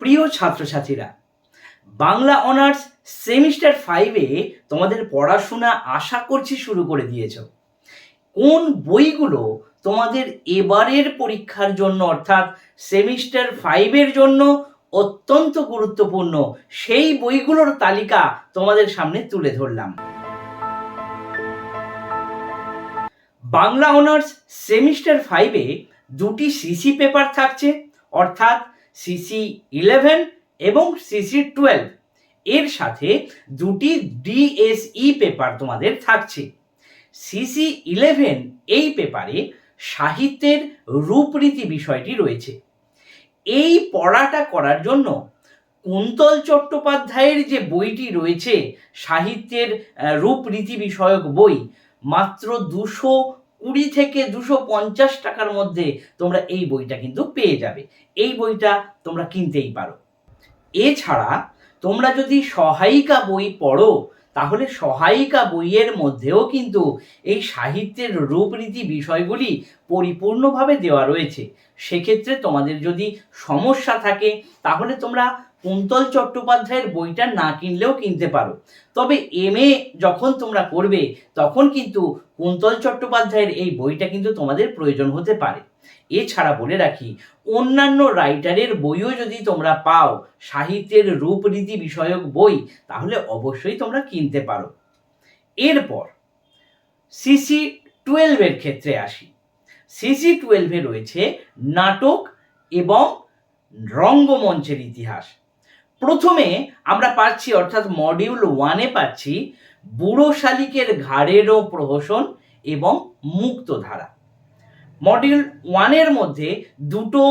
প্রিয় ছাত্রছাত্রীরা, Bangla honours semester ফাইভে তোমাদের পড়াশোনা আশা করছি শুরু করে দিয়েছ। কোন বইগুলো তোমাদের এবারের পরীক্ষার জন্য অর্থাৎ সেমিস্টার ফাইভের জন্য অত্যন্ত গুরুত্বপূর্ণ, সেই বইগুলোর তালিকা তোমাদের সামনে তুলে ধরলাম। বাংলা অনার্স সেমিস্টার ফাইভে দুটি সিসি পেপার থাকছে, অর্থাৎ সিসি ইলেভেন এবং সিসি টুয়েলভ এর সাথে দুটি ডিএসই পেপার তোমাদের থাকছে। সিসি ইলেভেন এই পেপারে সাহিত্যের রূপরীতি বিষয়টি রয়েছে। এই পড়াটা করার জন্য কুন্তল চট্টোপাধ্যায়ের যে বইটি রয়েছে সাহিত্যের রূপরীতি বিষয়ক বই, মাত্র দুশো কুড়ি থেকে দুশো পঞ্চাশ টাকার মধ্যে তোমরা এই বইটা কিন্তু পেয়ে যাবে। এই বইটা তোমরা কিনতেই পারো। এছাড়া তোমরা যদি সহায়িকা বই পড়ো, তাহলে সহায়িকা বইয়ের মধ্যেও কিন্তু এই সাহিত্যের রূপরীতি বিষয়গুলি পরিপূর্ণভাবে দেওয়া রয়েছে। সেক্ষেত্রে তোমাদের যদি সমস্যা থাকে, তাহলে তোমরা কুন্তল চট্টোপাধ্যায়ের বইটা না কিনলেও কিনতে পারো। তবে এম যখন তোমরা করবে, তখন কিন্তু কুন্তল চট্টোপাধ্যায়ের এই বইটা কিন্তু তোমাদের প্রয়োজন হতে পারে। এছাড়া বলে রাখি, অন্যান্য রাইটারের বইও যদি তোমরা পাও, সাহিত্যের রূপরীতি বিষয়ক বই, তাহলে অবশ্যই তোমরা কিনতে পারো। এরপর সিসি টুয়েলভের ক্ষেত্রে আসি। সিসি টুয়েলভে রয়েছে নাটক এবং রঙ্গমঞ্চের ইতিহাস। প্রথমে আমরা পাচ্ছি, অর্থাৎ মডিউল ওয়ানে পাচ্ছি, বুড়ো শালিকের ঘাড়েরও প্রহসন এবং মুক্তধারা। মডিউল ওয়ানের মধ্যে দুটো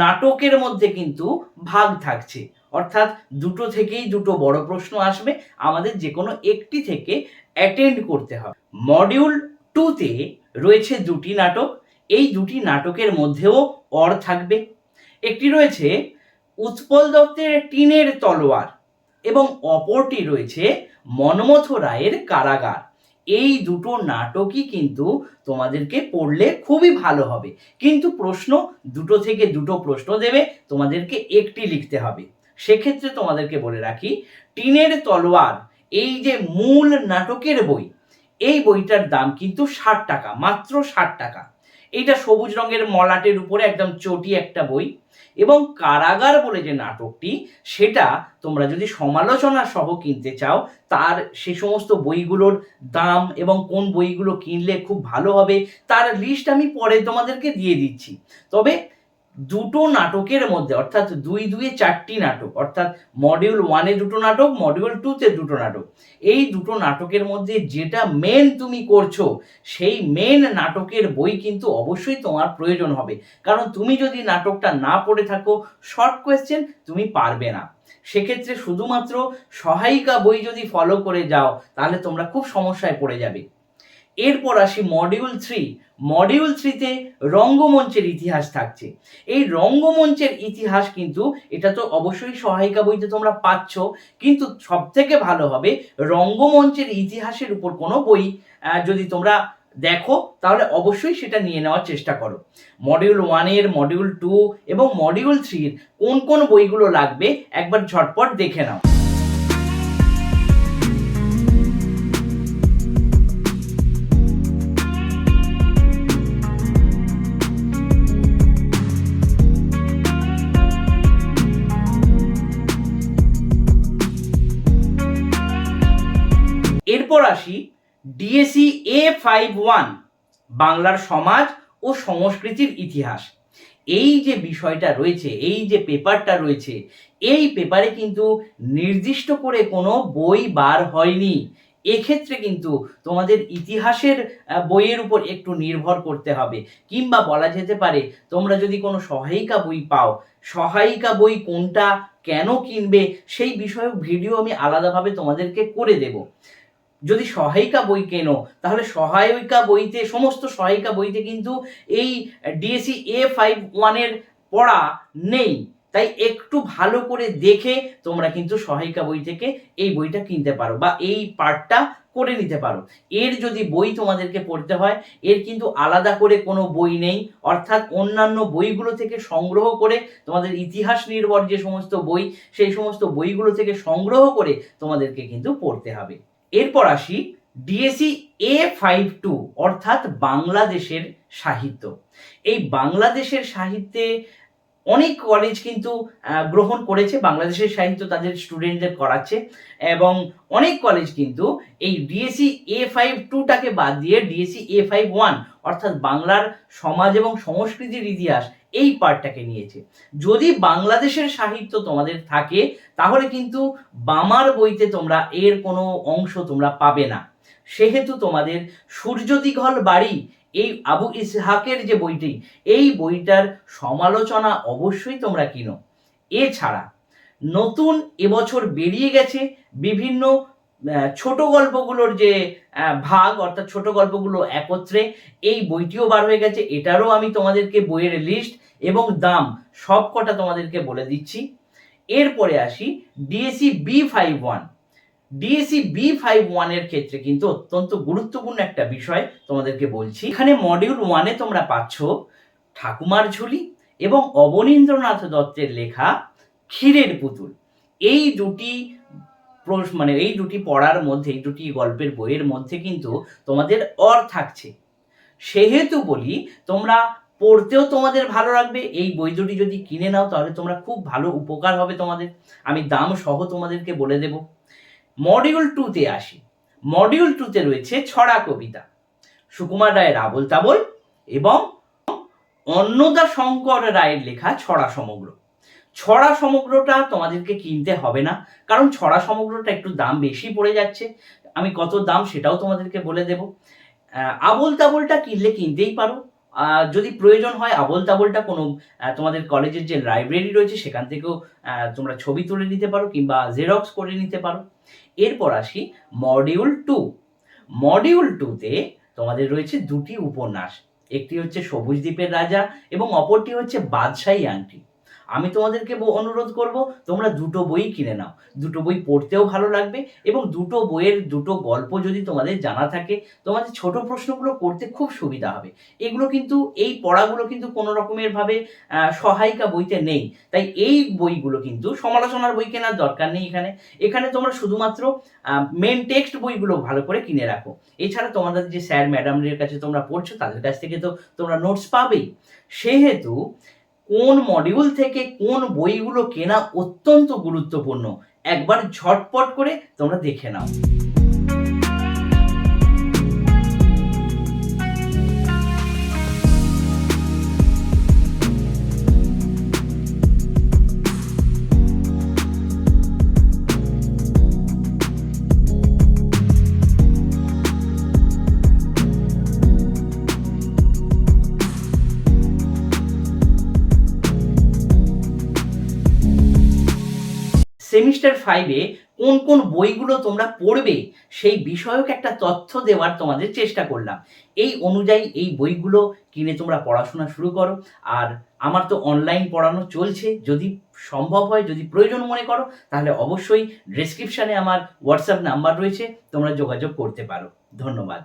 নাটকের মধ্যে কিন্তু ভাগ থাকছে। অর্থাৎ দুটো থেকেই দুটো বড় প্রশ্ন আসবে, আমাদের যে কোনো একটি থেকে অ্যাটেন্ড করতে হবে। মডিউল টুতে রয়েছে দুটি নাটক, এই দুটি নাটকের মধ্যেও অর থাকবে। একটি রয়েছে উৎপল দত্তের টিনের তলোয়ার এবং অপরটি রয়েছে মনমথ রায়ের কারাগার। এই দুটো নাটকই কিন্তু তোমাদেরকে পড়লে খুবই ভালো হবে। কিন্তু প্রশ্ন, দুটো থেকে দুটো প্রশ্ন দেবে, তোমাদেরকে একটি লিখতে হবে। সেক্ষেত্রে তোমাদেরকে বলে রাখি, টিনের তলোয়ার, এই যে মূল নাটকের বই, এই বইটার দাম কিন্তু ষাট টাকা, মাত্র ষাট টাকা। এইটা সবুজ রঙের মলাটের উপরে একদম চটি একটা বই। এবং কারাগার বলে যে নাটকটি, সেটা তোমরা যদি সমালোচনা সহ কিনতে চাও, তার সে সমস্ত বইগুলোর দাম এবং কোন বইগুলো কিনলে খুব ভালো হবে, তার লিস্ট আমি পরে তোমাদেরকে দিয়ে দিচ্ছি। তবে দুটো নাটকের মধ্যে, অর্থাৎ দুই দুয়ে চারটি নাটক, অর্থাৎ মডিউল ওয়ানে দুটো নাটক মডিউল টুতে দুটো নাটক। এই দুটো নাটকের মধ্যে যেটা মেন তুমি করছ, সেই মেন নাটকের বই কিন্তু অবশ্যই তোমার প্রয়োজন হবে। কারণ তুমি যদি নাটকটা না পড়ে থাকো শর্ট কোয়েশ্চেন তুমি পারবে না। সেক্ষেত্রে শুধুমাত্র সহায়িকা বই যদি ফলো করে যাও, তাহলে তোমরা খুব সমস্যায় পড়ে যাবে। এরপর আসি মডিউল থ্রি মডিউল থ্রিতে রঙ্গমঞ্চের ইতিহাস থাকছে। এই রঙ্গমঞ্চের ইতিহাস কিন্তু এটা তো অবশ্যই সহায়িকা বইতে তোমরা পাচ্ছ, কিন্তু সব থেকে ভালো হবে রঙ্গমঞ্চের ইতিহাসের উপর কোনো বই যদি তোমরা দেখো, তাহলে অবশ্যই সেটা নিয়ে নেওয়ার চেষ্টা করো। মডিউল ওয়ানের মডিউল টু এবং মডিউল থ্রির কোন কোন বইগুলো লাগবে, একবার ঝটপট দেখে নাও। এরপর আসি ডিএসি এ ফাইভ ওয়ান বাংলার সমাজ ও সংস্কৃতির ইতিহাস। এই যে বিষয়টা রয়েছে, এই যে পেপারটা রয়েছে, এই পেপারে কিন্তু নির্দিষ্ট করে কোনো বই বার হয়নি। এক্ষেত্রে কিন্তু তোমাদের ইতিহাসের বইয়ের উপর একটু নির্ভর করতে হবে। কিংবা বলা যেতে পারে, তোমরা যদি কোনো সহায়িকা বই পাও, সহায়িকা বই কোনটা, কেন কিনবে, সেই বিষয়ক ভিডিও আমি আলাদাভাবে তোমাদেরকে করে দেব। যদি সহায়িকা বই কেনো, তাহলে সহায়িকা বইতে, সমস্ত সহায়িকা বইতে কিন্তু এই ডিএসসি এ ফাইভ ওয়ানের পড়া নেই। তাই একটু ভালো করে দেখে তোমরা কিন্তু সহায়িকা বই থেকে এই বইটা কিনতে পারো বা এই পার্টটা করে নিতে পারো। এর যদি বই তোমাদেরকে পড়তে হয়, এর কিন্তু আলাদা করে কোনো বই নেই। অর্থাৎ অন্যান্য বইগুলো থেকে সংগ্রহ করে তোমাদের ইতিহাস নির্ভর যে সমস্ত বই, সেই সমস্ত বইগুলো থেকে সংগ্রহ করে তোমাদেরকে কিন্তু পড়তে হবে। এরপর আসি ডিএসি এ ফাইভ টু অর্থাৎ বাংলাদেশের সাহিত্য। এই বাংলাদেশের সাহিত্যে অনেক কলেজ কিন্তু গ্রহণ করেছে, বাংলাদেশের সাহিত্য তাদের স্টুডেন্টদের করাচ্ছে এবং অনেক কলেজ কিন্তু এই ডিএসি এ ফাইভ টুটাকে বাদ দিয়ে ডিএসি এ ফাইভ ওয়ান অর্থাৎ বাংলার সমাজ এবং সংস্কৃতির ইতিহাস এই পার্টটাকে নিয়েছে। যদি বাংলাদেশের সাহিত্য তোমাদের থাকে, তাহলে কিন্তু বামার বইতে তোমরা এর কোনো অংশ তোমরা পাবে না। সেহেতু তোমাদের সূর্য দিঘল বাড়ি, এই আবু ইসহাকের যে বইটি, এই বইটার সমালোচনা অবশ্যই তোমরা কিনো। এছাড়া নতুন এবছর বেরিয়ে গেছে বিভিন্ন ছোট গল্পগুলোর যে ভাগ, অর্থাৎ ছোট গল্পগুলো একত্রে, এই বইটিও বার হয়ে গেছে। এটারও আমি তোমাদেরকে বইয়ের লিস্ট এবং দাম সব কটা তোমাদেরকে বলে দিচ্ছি। এরপরে আসি DAC B five one DAC B five ওয়ানের ক্ষেত্রে কিন্তু অত্যন্ত গুরুত্বপূর্ণ একটা বিষয় তোমাদেরকে বলছি। এখানে মডিউল ওয়ানে তোমরা পাচ্ছ ঠাকুমার ঝুলি এবং অবনীন্দ্রনাথ দত্তের লেখা ক্ষীরের পুতুল। এই দুটি মানে এই দুটি পড়ার মধ্যে, এই দুটি গল্পের বইয়ের মধ্যে কিন্তু তোমাদের অর থাকছে। সেহেতু বলি, তোমরা পড়তেও তোমাদের ভালো লাগবে, এই বই দুটি যদি কিনে নাও তাহলে তোমরা খুব ভালো উপকার হবে তোমাদের। আমি দাম সহ তোমাদেরকে বলে দেব। মডিউল টুতে আসি। মডিউল টুতে রয়েছে ছড়া কবিতা। সুকুমার রায়ের আবল তাবল এবং অন্নদা শঙ্কর রায়ের লেখা ছড়া সমগ্র। ছড়া সমগ্রটা তোমাদেরকে কিনতে হবে না। কারণ ছড়া সমগ্রটা একটু দাম বেশি পড়ে যাচ্ছে। আমি কত দাম সেটাও তোমাদেরকে বলে দেব। আবল তাবলটা কিনলে কিনতেই পারো। যদি প্রয়োজন হয় আবল তাবলটা কোনো তোমাদের কলেজের যে লাইব্রেরি রয়েছে সেখান থেকেও তোমরা ছবি তুলে নিতে পারো কিংবা জেরক্স করে নিতে পারো। এরপর আসি মডিউল টু মডিউল টুতে তোমাদের রয়েছে দুটি উপন্যাস। একটি হচ্ছে সবুজ দ্বীপের রাজা এবং অপরটি হচ্ছে বাদশাহী আংটি। আমি তোমাদেরকে অনুরোধ করব, তোমরা দুটো বই কিনে নাও। দুটো বই পড়তেও ভালো লাগবে এবং দুটো বইয়ের দুটো গল্প যদি তোমাদের জানা থাকে, তোমাদের ছোট প্রশ্নগুলো করতে খুব সুবিধা হবে। এগুলো কিন্তু, এই পড়াগুলো কিন্তু কোনো রকমের ভাবে সহায়িকা বইতে নেই। তাই এই বইগুলো কিন্তু সমালোচনার বই কেনার দরকার নেই এখানে। এখানে তোমরা শুধুমাত্র মেন টেক্সট বইগুলো ভালো করে কিনে রাখো। এছাড়া তোমাদের যে স্যার ম্যাডামদের কাছে তোমরা পড়ছো, তাদের কাছ থেকে তো তোমরা নোটস পাবেই। সেহেতু কোন মডিউল থেকে কোন বইগুলো কেনা অত্যন্ত গুরুত্বপূর্ণ? একবার ঝটপট করে তোমরা দেখে নাও। সেমিস্টার ফাইভে কোন কোন বইগুলো তোমরা পড়বে, সেই বিষয়ক একটা তথ্য দেওয়ার তোমাদের চেষ্টা করলাম। এই অনুযায়ী এই বইগুলো কিনে তোমরা পড়াশোনা শুরু করো। আর আমার তো অনলাইন পড়ানো চলছে, যদি সম্ভব হয়, যদি প্রয়োজন মনে করো, তাহলে অবশ্যই ডেসক্রিপশানে আমার হোয়াটসঅ্যাপ নাম্বার রয়েছে, তোমরা যোগাযোগ করতে পারো। ধন্যবাদ।